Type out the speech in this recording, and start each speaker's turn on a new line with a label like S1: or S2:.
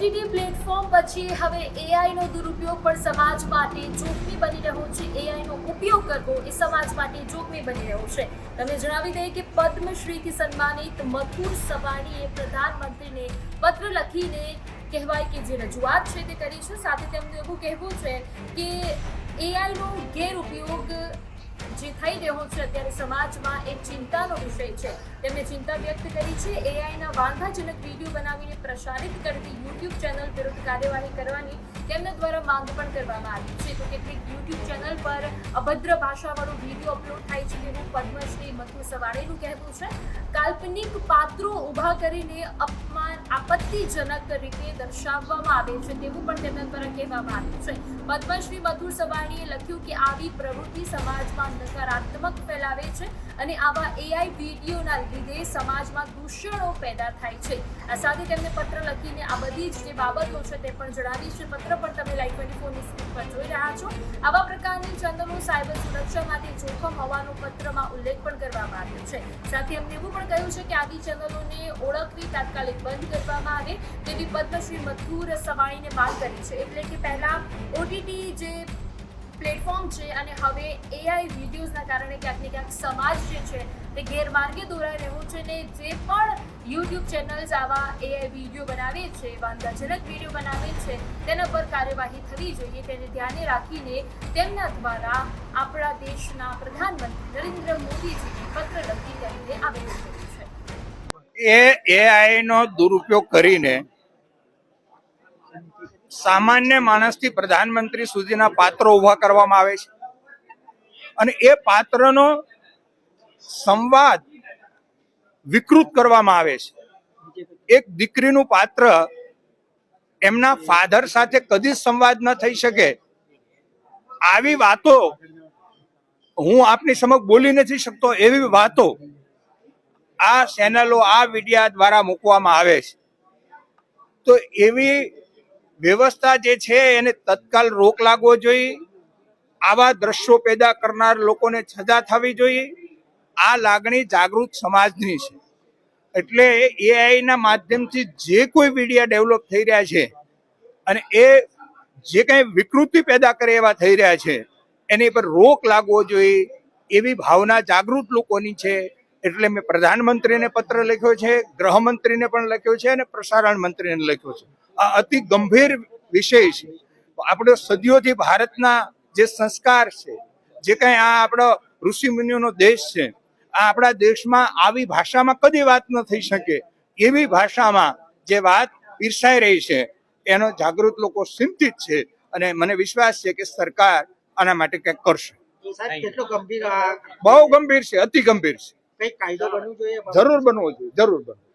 S1: OTT platform પછી હવે એઆઈનો દુરુપયોગ પણ સમાજ માટે જોખમી બની રહ્યો છે. એઆઈનો ઉપયોગ કરવો એ સમાજ માટે જોખમી બની રહ્યો છે. તમે જણાવી દઈએ કે પદ્મશ્રીથી સન્માનિત મથુર સવાણીએ પ્રધાનમંત્રીને પત્ર લખીને કહેવાય કે જે રજૂઆત છે તે કરી છે. સાથે તેમનું એવું કહેવું છે કે એઆઈનો ગેરઉપયોગ જે થઈ રહ્યો છે અત્યારે સમાજમાં એ ચિંતાનો વિષય છે. તેમણે ચિંતા વ્યક્ત કરી છે. એઆઈના વાંધાજનક વીડિયો બનાવીને પ્રસારિત કરતી યુટ્યુબ ચેનલ વિરુદ્ધ કાર્યવાહી કરવાની માંગ પણ કરવામાં આવી છે. તો કેટલીક યુટ્યુબ ચેનલ પર અભદ્ર ભાષાવાળો વીડિયો અપલોડ થાય છે તેવું પદ્મશ્રી મથુ સવાણેનું કહેવું છે. કાલ્પનિક પાત્રો ઊભા કરીને અપમાન આપત્તિજનક રીતે દર્શાવવામાં આવે છે તેવું પણ તેમના દ્વારા કહેવામાં આવ્યું છે. પદ્મશ્રી મથુર સવાણીએ લખ્યું કે આવી પ્રવૃત્તિ સમાજમાં નકારાત્મક ફેલાવે છે અને આવા એઆઈ વિડીયોના લીધે સમાજમાં દૂષણો પેદા થાય છે. આ સાથે તેમને પત્ર લખીને આ બધી જ જે બાબતો છે તે પણ જણાવી છે. પત્ર પણ તમે લાઈવ ટ્વેન્ટી ફોરની સ્ક્રીન પર જોઈ રહ્યા છો. આવા પ્રકારની ચેનલો સાયબર સુરક્ષા માટે જોખમ હોવાનો પત્રમાં ઉલ્લેખ પણ કરવામાં આવ્યો છે. સાથે એમને એવું પણ કહ્યું છે કે આવી ચેનલોને ઓળખવી તાત્કાલિક બંધ કરવામાં આવે તેવી પદ્મશ્રી મધુર સવાણીને માંગ કરી છે. એટલે કે પહેલા ઓટીટી જે પ્લેટફોર્મ છે અને હવે એઆઈ વિડીયોઝના કારણે ક્યાંક ને ક્યાંક સમાજ જે છે તે ગેરમાર્ગે દોરાઈ રહ્યો છે ને જે પણ યુટ્યુબ ચેનલ્સ આવા એઆઈ વીડિયો બનાવે છે, વાંધાજનક વીડિયો બનાવે છે, તેના પર કાર્યવાહી થવી જોઈએ. તેને ધ્યાને રાખીને તેમના દ્વારા આપણા દેશના પ્રધાનમંત્રી નરેન્દ્ર મોદીજીને પત્ર લખી કરીને આવેદન કર્યું છે.
S2: એ એઆઈનો દુરુપયોગ કરીને સામાન્ય માણસથી પ્રધાનમંત્રી સુધીના પાત્રો ઊભા કરવામાં આવે છે. અને એ પાત્રનો સંવાદ વિકૃત કરવામાં આવે છે. એક દીકરીનું પાત્ર એમના ફાધર સાથે કદી સંવાદ ન થઈ શકે. આવી વાતો હું આપની સમક્ષ બોલી નથી શકતો, એવી વાતો આ ચેનલો, આ વિડિયા દ્વારા મૂકવામાં આવે છે. તો એવી વ્યવસ્થા જે છે એને તત્કાલ રોક લાગવો જોઈએ. આવા દ્રશ્યો પેદા કરનાર લોકોને સજા થવી જોઈએ. આ લાગણી જાગૃત સમાજની છે. એટલે એઆઈ ના માધ્યમથી જે કોઈ મીડિયા ડેવલપ થઈ રહ્યા છે અને એ જે કંઈ વિકૃતિ પેદા કરે એવા થઈ રહ્યા છે, એની પર રોક લાગવો જોઈએ એવી ભાવના જાગૃત લોકોની છે. એટલે મેં પ્રધાનમંત્રીને પત્ર લખ્યો છે, ગૃહમંત્રીને પણ લખ્યો છે અને પ્રસારણ મંત્રીને લખ્યો છે. આ અતિ ગંભીર વિષય છે. આપણો સદીઓથી ભારતના જે સંસ્કાર છે જે કંઈ આ આપણો ઋષિ મુનિઓનો દેશ છે આ આપણા દેશમાં આવી ભાષામાં કદી વાત ન થઈ શકે. એવી ભાષામાં જે વાત પીરસાઈ રહી છે એનો જાગૃત લોકો ચિંતિત છે અને મને વિશ્વાસ છે કે સરકાર આના માટે કંઈક કરશે. બહુ ગંભીર છે અતિ ગંભીર છે. જરૂર બનવો જોઈએ જરૂર બનવો